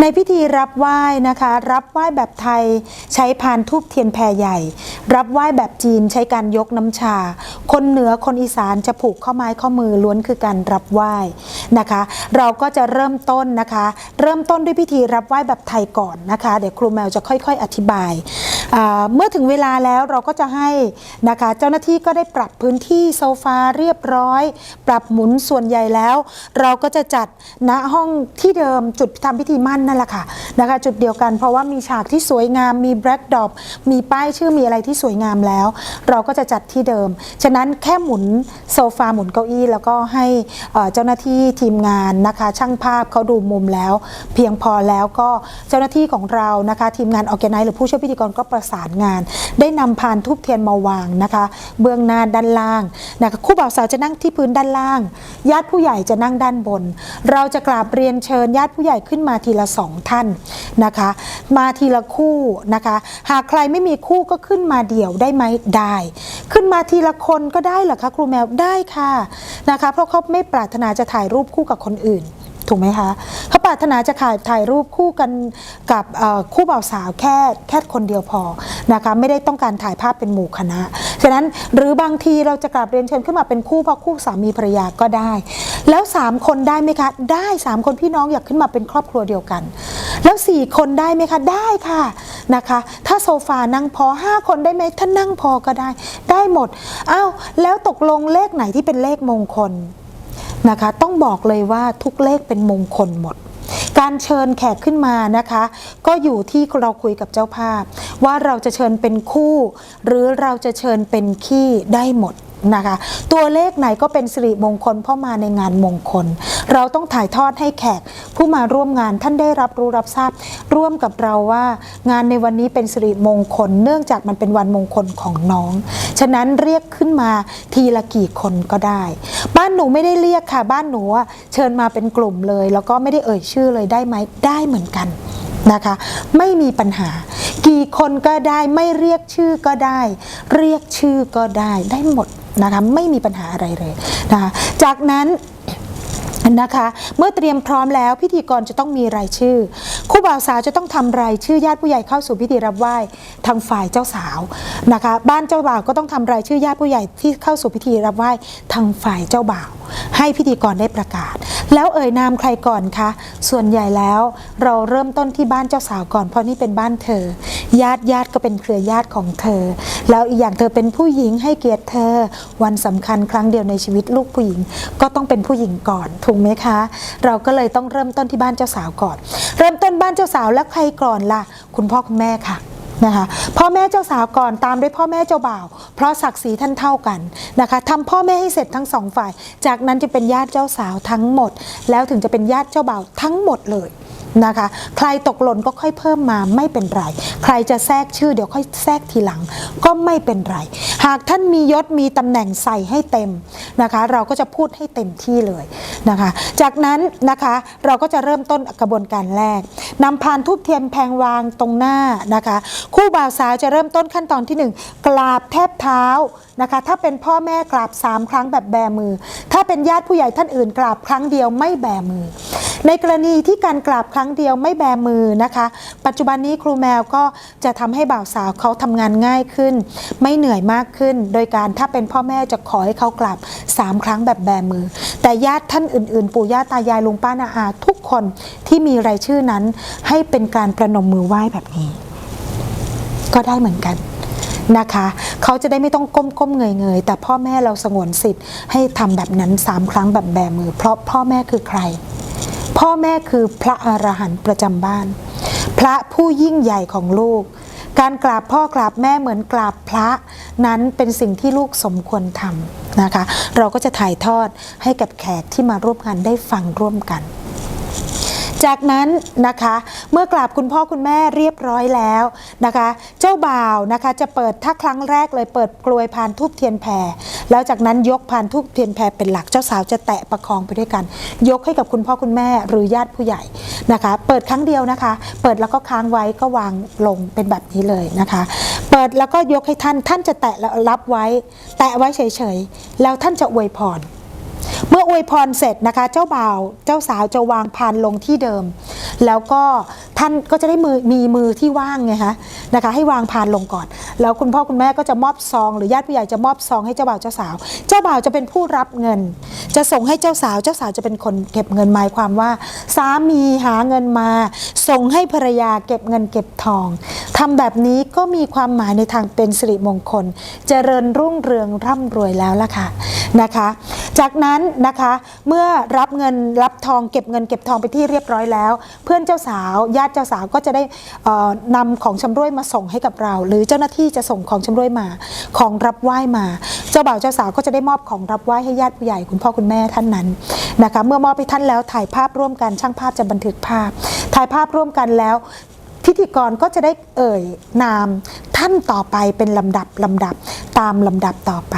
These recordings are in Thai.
ในพิธีรับไหว้นะคะ รับไหว้แบบไทยใช้พานทูบเทียนแพรใหญ่ รับไหว้แบบจีนใช้การยกน้ำชา คนเหนือคนอีสานจะผูกข้อไม้ข้อมือล้วนคือการรับไหว้นะคะ เราก็จะเริ่มต้นนะคะ เริ่มต้นด้วยพิธีรับไหว้แบบไทยก่อนนะคะ เดี๋ยวครูแมวจะค่อย ๆ อธิบาย เมื่อถึงเวลาแล้วเราก็จะให้นะคะเจ้าหน้าที่ก็ได้ปรับพื้นที่โซฟาเรียบร้อย ปรับหมุนส่วนใหญ่แล้ว เราก็จะจัดณห้องที่เดิมจุดทำพิธีมั่นนั่นแหละค่ะนะคะจุดเดียวกันเพราะว่ามีฉากที่สวยงามมีแบล็กดอปมีป้ายชื่อมีอะไรที่สวยงามแล้ว เราก็จะจัดที่เดิม ฉะนั้นแค่หมุนโซฟาหมุนเก้าอี้ แล้วก็ให้เอ่อเจ้าหน้าที่ทีมงานนะคะ ช่างภาพเขาดูมุมแล้ว เพียงพอแล้วก็เจ้าหน้าที่ของเรานะคะ ทีมงานออแกไนหรือผู้ช่วยพิธีกรก็ประสานงาน ได้นำพานทูบเทียนมาวางนะคะ เบื้องหน้าด้านล่างนะคะคู่บ่าวสาวจะนั่งที่พื้นด้านล่าง ญาติผู้ใหญ่จะนั่งด้านบน เราจะกราบเรียนเชิญญาติผู้ใหญ่ขึ้นมาทีละสองท่านนะคะ มาทีละคู่นะคะ หากใครไม่มีคู่ก็ขึ้นมาเดี่ยวได้ไหมได้ ขึ้นมาทีละคนก็ได้เหรอคะครูแมวได้ค่ะนะคะ เพราะเขาไม่ปรารถนาจะถ่ายรูปคู่กับคนอื่น ถูกไหมคะเขาปรารถนาจะถ่ายถ่ายรูปคู่กันกับคู่บ่าวสาวแค่แค่คนเดียวพอนะคะไม่ได้ต้องการถ่ายภาพเป็นหมู่คณะฉะนั้นหรือบางทีเราจะกลับเรียนเชิญขึ้นมาเป็นคู่เพราะคู่สามีภรรยาก็ได้ แล้ว 3 คนได้ไหมคะ ได้ 3 คนพี่น้องอยากขึ้นมาเป็นครอบครัวเดียวกัน แล้ว 4 คนได้ไหมคะได้ค่ะนะคะ ถ้าโซฟานั่งพอ 5 คนได้ไหมถ้านั่งพอก็ได้ ได้หมดอ้าวแล้วตกลงเลขไหนที่เป็นเลขมงคล นะคะ ต้องบอกเลยว่าทุกเลขเป็นมงคลหมด การเชิญแขกขึ้นมานะคะ ก็อยู่ที่เราคุยกับเจ้าภาพ ว่าเราจะเชิญเป็นคู่ หรือเราจะเชิญเป็นขี้ได้หมด นะคะ ตัวเลขไหนก็เป็นสิริมงคลเพราะมาในงานมงคล เราต้องถ่ายทอดให้แขกผู้มาร่วมงานท่านได้รับรู้รับทราบ ร่วมกับเราว่างานในวันนี้เป็นสิริมงคล เนื่องจากมันเป็นวันมงคลของน้อง ฉะนั้นเรียกขึ้นมาทีละกี่คนก็ได้ บ้านหนูไม่ได้เรียกค่ะ บ้านหนูเชิญมาเป็นกลุ่มเลย แล้วก็ไม่ได้เอ่ยชื่อเลยได้ไหมได้เหมือนกันนะคะไม่มีปัญหา กี่คนก็ได้ไม่เรียกชื่อก็ได้ เรียกชื่อก็ได้ได้หมด นะคะไม่มีปัญหาอะไรเลยนะคะจากนั้นนะคะเมื่อเตรียมพร้อมแล้วพิธีกรจะต้องมีรายชื่อ คู่บ่าวสาวจะต้องทำรายชื่อญาติผู้ใหญ่เข้าสู่พิธีรับไหว้ทางฝ่ายเจ้าสาวนะคะ บ้านเจ้าบ่าวก็ต้องทำรายชื่อญาติผู้ใหญ่ที่เข้าสู่พิธีรับไหว้ทางฝ่ายเจ้าบ่าว ให้พิธีกรได้ประกาศ แล้วเอ่ยนามใครก่อนคะ ส่วนใหญ่แล้วเราเริ่มต้นที่บ้านเจ้าสาวก่อนเพราะนี่เป็นบ้านเธอ ญาติญาติก็เป็นเครือญาติของเธอ แล้วอีกอย่างเธอเป็นผู้หญิงให้เกียรติเธอ วันสำคัญครั้งเดียวในชีวิตลูกผู้หญิง ก็ต้องเป็นผู้หญิงก่อนถูกไหมคะ เราก็เลยต้องเริ่มต้นที่บ้านเจ้าสาวก่อน เริ่มต้นบ้านเจ้าสาวแล้วใครก่อนล่ะ คุณพ่อคุณแม่ค่ะ นะคะพ่อแม่เจ้าสาวก่อนตามด้วยพ่อแม่เจ้าบ่าว เพราะศักดิ์ศรีท่านเท่ากันนะคะทำพ่อแม่ให้เสร็จทั้งสองฝ่าย จากนั้นจะเป็นญาติเจ้าสาวทั้งหมด แล้วถึงจะเป็นญาติเจ้าบ่าวทั้งหมดเลย นะคะ ใครตกหล่นก็ค่อยเพิ่มมาไม่เป็นไร ใครจะแทรกชื่อเดี๋ยวค่อยแทรกทีหลัง ก็ไม่เป็นไร หากท่านมียศมีตำแหน่งใส่ให้เต็มนะคะ เราก็จะพูดให้เต็มที่เลยนะคะ จากนั้นนะคะเราก็จะเริ่มต้นกระบวนการแรกนำพานทูบเทียนแพงวางตรงหน้านะคะ คู่บ่าวสาวจะเริ่มต้นขั้นตอนที่หนึ่งกราบแทบเท้านะคะ ถ้าเป็นพ่อแม่กราบสามครั้งแบบแบมือ ถ้าเป็นญาติผู้ใหญ่ท่านอื่นกราบครั้งเดียวไม่แบมือ ในกรณีที่การกราบครั้งั้งเดียวไม่แบมือนะคะ ปัจจุบันนี้ครูแมวก็จะทำให้บ่าวสาวเขาทำงานง่ายขึ้น ไม่เหนื่อยมากขึ้น โดยการถ้าเป็นพ่อแม่จะขอให้เขากราบสามครั้งแบบแบมือ แต่ญาติท่านอื่นๆ ปู่ย่าตายายลุงป้านาอาทุกคนที่มีรายชื่อนั้น ให้เป็นการประนมมือไหว้แบบนี้ ก็ได้เหมือนกันนะคะเขาจะได้ไม่ต้องก้มก้มเงยเงยแต่พ่อแม่เราสงวนสิทธิ์ให้ทำแบบนั้นสามครั้งแบบแบมือ เพราะพ่อแม่คือใคร พ่อแม่คือพระอรหันต์ประจำบ้าน พระผู้ยิ่งใหญ่ของลูก การกราบพ่อกราบแม่เหมือนกราบพระนั้นเป็นสิ่งที่ลูกสมควรทำนะคะ เราก็จะถ่ายทอดให้กับแขกที่มาร่วมงานได้ฟังร่วมกันจากนั้นนะคะเมื่อกราบคุณพ่อคุณแม่เรียบร้อยแล้วนะคะ เจ้าบ่าวนะคะจะเปิดถ้าครั้งแรกเลยเปิดกลวยพานทูบเทียนแผ่ แล้วจากนั้นยกพานทูบเทียนแผ่เป็นหลักเจ้าสาวจะแตะประคองไปด้วยกัน ยกให้กับคุณพ่อคุณแม่หรือญาติผู้ใหญ่นะคะ เปิดครั้งเดียวนะคะ เปิดแล้วก็ค้างไว้ก็วางลงเป็นแบบนี้เลยนะคะ เปิดแล้วก็ยกให้ท่านท่านจะแตะแล้วรับไว้ แตะไว้เฉยๆแล้วท่านจะอวยพรเมื่ออวยพรเสร็จนะคะ เจ้าบ่าวเจ้าสาวจะวางพานลงที่เดิม แล้วก็ท่านก็จะได้มือมีมือที่ว่างไงคะนะคะให้วางพานลงก่อน แล้วคุณพ่อคุณแม่ก็จะมอบซอง หรือญาติผู้ใหญ่จะมอบซองให้เจ้าบ่าวเจ้าสาว เจ้าบ่าวจะเป็นผู้รับเงิน จะส่งให้เจ้าสาว เจ้าสาวจะเป็นคนเก็บเงินหมายความว่า สามีหาเงินมา ส่งให้ภรรยาเก็บเงินเก็บทองทำแบบนี้ก็มีความหมายในทางเป็นสิริมงคล เจริญรุ่งเรืองร่ำรวยแล้วล่ะค่ะนะคะ จากนั้นนะคะเมื่อรับเงินรับทองเก็บเงินเก็บทองไปที่เรียบร้อยแล้วพื่อนเจ้าสาว ญาติเจ้าสาวก็จะได้เอ่อนำของชำรวยมาส่งให้กับเรา หรือเจ้าหน้าที่จะส่งของชำรวยมา ของรับไหว้มา เจ้าบ่าวเจ้าสาวก็จะได้มอบของรับไหว้ให้ญาติผู้ใหญ่คุณพ่อคุณแม่ท่านนั้นนะคะเมื่อมอบให้ท่านแล้วถ่ายภาพร่วมกันช่างภาพจะบันทึกภาพ ถ่ายภาพร่วมกันแล้วพิธีกรก็จะได้เอ่ยนามท่านต่อไปเป็นลำดับลำดับตามลำดับต่อไป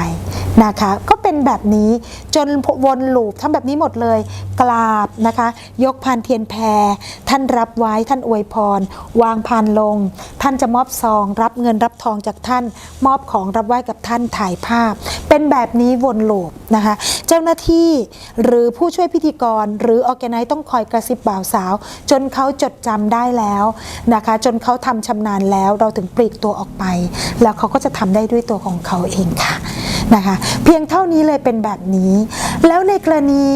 นะคะก แบบนี้ จนวนลูปทำแบบนี้หมดเลย กราบนะคะ ยกพานเทียนแพร ท่านรับไว้ท่านอวยพร วางพานลง ท่านจะมอบซอง รับเงินรับทองจากท่าน มอบของรับไหว้กับท่านถ่ายภาพ เป็นแบบนี้วนลูปนะคะ เจ้าหน้าที่หรือผู้ช่วยพิธีกร หรือออแกไนต้องคอยกระซิบบ่าวสาว จนเขาจดจำได้แล้วนะคะ จนเขาทำชำนาญแล้วเราถึงปลีกตัวออกไป แล้วเขาก็จะทำได้ด้วยตัวของเขาเองค่ะ นะคะ เพียงเท่านี้เลยเป็นแบบนี้ แล้วในกรณี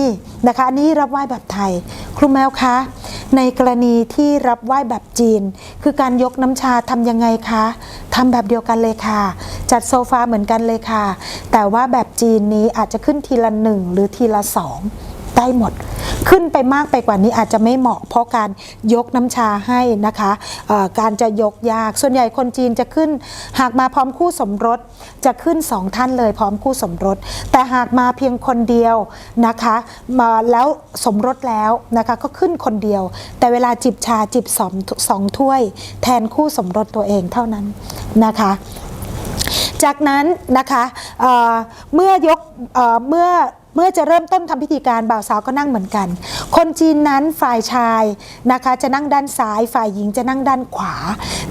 นะคะอันนี้รับไหว้แบบไทย ครูแมวคะในกรณีที่รับไหว้แบบจีน คือการยกน้ำชาทำยังไงคะทำแบบเดียวกันเลยค่ะ จัดโซฟาเหมือนกันเลยค่ะ แต่ว่าแบบจีนนี้อาจจะขึ้นทีละหนึ่งหรือทีละสอง ได้หมด ขึ้นไปมากไปกว่านี้อาจจะไม่เหมาะ เพราะการยกน้ำชาให้นะคะการจะยกยากส่วนใหญ่คนจีนจะขึ้น หากมาพร้อมคู่สมรสจะขึ้นสองท่านเลยพร้อมคู่สมรส แต่หากมาเพียงคนเดียวนะคะมาแล้วสมรสแล้วนะคะก็ขึ้นคนเดียว แต่เวลาจิบชาจิบสองสองถ้วย แทนคู่สมรสตัวเองเท่านั้นนะคะจากนั้นนะคะเเมื่อยกเอเมื่อ เมื่อจะเริ่มต้นทำพิธีการบ่าวสาวก็นั่งเหมือนกัน คนจีนนั้นฝ่ายชายนะคะจะนั่งด้านซ้าย ฝ่ายหญิงจะนั่งด้านขวา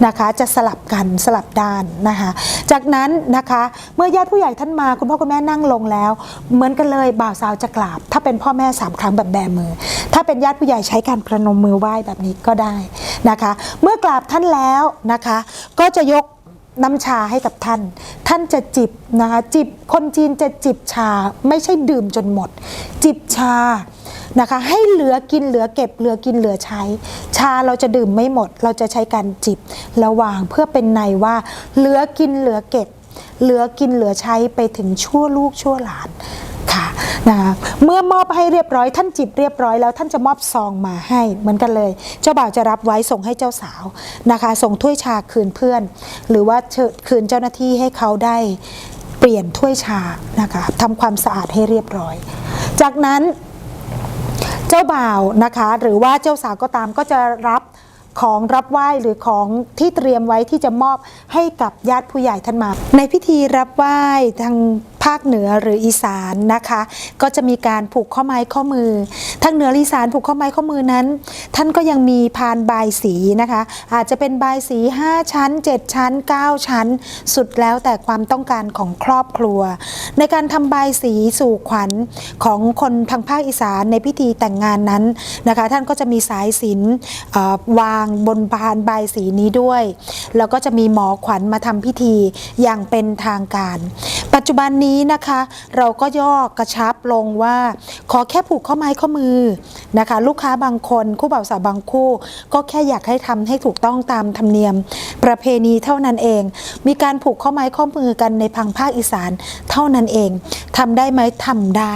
นะคะ จะสลับกันสลับด้านนะคะ จากนั้นนะคะเมื่อญาติผู้ใหญ่ท่านมาคุณพ่อคุณแม่นั่งลงแล้ว เหมือนกันเลยบ่าวสาวจะกราบ ถ้าเป็นพ่อแม่สามครั้งแบบแบมือ ถ้าเป็นญาติผู้ใหญ่ใช้การประนมมือไหว้แบบนี้ก็ได้นะคะ เมื่อกราบท่านแล้วนะคะ ก็จะยก น้ำชาให้กับท่าน ท่านจะจิบนะคะจิบคนจีนจะจิบชาไม่ใช่ดื่มจนหมด จิบชานะคะให้เหลือกินเหลือเก็บเหลือกินเหลือใช้ ชาเราจะดื่มไม่หมด เราจะใช้การจิบระหว่างเพื่อเป็นในว่าเหลือกินเหลือเก็บ เหลือกินเหลือใช้ไปถึงชั่วลูกชั่วหลาน ค่ะนะคะเมื่อมอบให้เรียบร้อย ท่านจิบเรียบร้อยแล้วท่านจะมอบซองมาให้เหมือนกันเลย เจ้าบ่าวจะรับไว้ส่งให้เจ้าสาวนะคะ ส่งถ้วยชาคืนเพื่อน หรือว่าคืนเจ้าหน้าที่ให้เขาได้เปลี่ยนถ้วยชานะคะทำความสะอาดให้เรียบร้อย จากนั้นเจ้าบ่าวนะคะหรือว่าเจ้าสาวก็ตามก็จะรับของรับไหว้หรือของที่เตรียมไว้ที่จะมอบให้กับญาติผู้ใหญ่ท่านมา ในพิธีรับไหว้ทาง ภาคเหนือหรืออีสานนะคะ ก็จะมีการผูกข้อไม้ข้อมือทางเหนืออีสานผูกข้อไม้ข้อมือนั้น ท่านก็ยังมีพานบายสีนะคะ อาจจะเป็นบายสี 5 ชั้น 7 ชั้น 9 ชั้น สุดแล้วแต่ความต้องการของครอบครัว ในการทำบายสีสู่ขวัญของคนทางภาคอีสานในพิธีแต่งงานนั้นนะคะ ท่านก็จะมีสายสิญจนวางบนพานบายสีนี้ด้วย แล้วก็จะมีหมอขวัญมาทำพิธีอย่างเป็นทางการ ปัจจุบันนี้นะคะ เราก็ย่อกระชับลงว่า ขอแค่ผูกข้อไม้ข้อมือนะคะ ลูกค้าบางคนคู่บ่าวสาวบางคู่ ก็แค่อยากให้ทำให้ถูกต้องตามธรรมเนียม ประเพณีเท่านั้นเอง มีการผูกข้อไม้ข้อมือกันในพังภาคอีสานเท่านั้นเองทำได้ไหมทำได้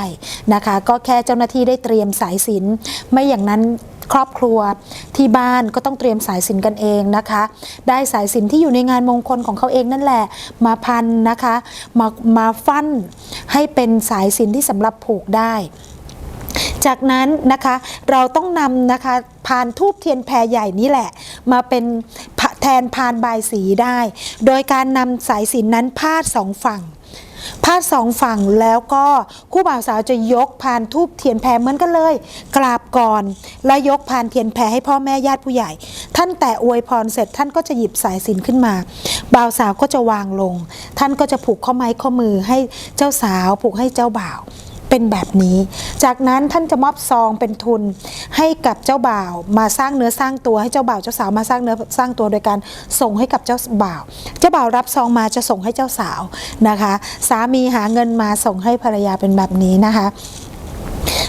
นะคะ ก็แค่เจ้าหน้าที่ได้เตรียมสายสินไม่อย่างนั้น ครอบครัวที่บ้านก็ต้องเตรียมสายสินกันเองนะคะ ได้สายสินที่อยู่ในงานมงคลของเขาเองนั่นแหละ มาพันนะคะมามาฟันให้เป็นสายสินที่สำหรับผูกได้จากนั้นนะคะเราต้องนำนะคะพานทูบเทียนแพรใหญ่นี้แหละ มาเป็นแทนพานบายสีได้ โดยการนำสายสินนั้นพาดสองฝั่ง พาดสองฝั่งแล้วก็คู่บ่าวสาวจะยกพานทูบเทียนแพรเหมือนกันเลย กราบก่อน และยกพานเทียนแพรให้พ่อแม่ญาติผู้ใหญ่ ท่านแต่อวยพรเสร็จท่านก็จะหยิบสายสินขึ้นมาบ่าวสาวก็จะวางลง ท่านก็จะผูกข้อไม้ข้อมือให้เจ้าสาวผูกให้เจ้าบ่าว เป็นแบบนี้ จากนั้นท่านจะมอบซองเป็นทุนให้กับเจ้าบ่าวมาสร้างเนื้อสร้างตัวให้เจ้าบ่าวเจ้าสาวมาสร้างเนื้อสร้างตัวโดยการส่งให้กับเจ้าบ่าว เจ้าบ่าวรับซองมาจะส่งให้เจ้าสาวนะคะ สามีหาเงินมาส่งให้ภรรยาเป็นแบบนี้นะคะ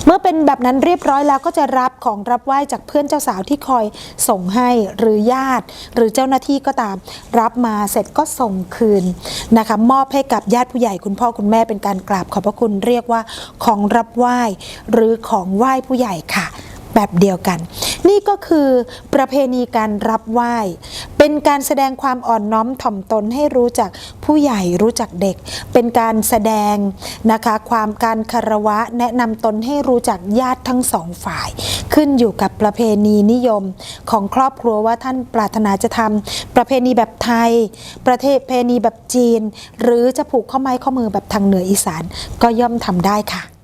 เมื่อเป็นแบบนั้นเรียบร้อยแล้วก็จะรับของรับไหว้จากเพื่อนเจ้าสาวที่คอยส่งให้หรือญาติ หรือเจ้าหน้าที่ก็ตาม รับมาเสร็จก็ส่งคืนนะคะมอบให้กับญาติผู้ใหญ่คุณพ่อคุณแม่เป็นการกราบขอบพระคุณเรียกว่าของรับไหว้ หรือของไหว้ผู้ใหญ่ค่ะ แบบเดียวกัน นี่ก็คือประเพณีการรับไหว้ เป็นการแสดงความอ่อนน้อมถ่อมตนให้รู้จักผู้ใหญ่รู้จักเด็ก เป็นการแสดงนะคะความการคารวะแนะนำตนให้รู้จักญาติทั้งสองฝ่าย ขึ้นอยู่กับประเพณีนิยมของครอบครัวว่าท่านปรารถนาจะทำประเพณีแบบไทย ประเทศเพณีแบบจีน หรือจะผูกข้อไม้ข้อมือแบบทางเหนืออีสานก็ย่อมทำได้ค่ะ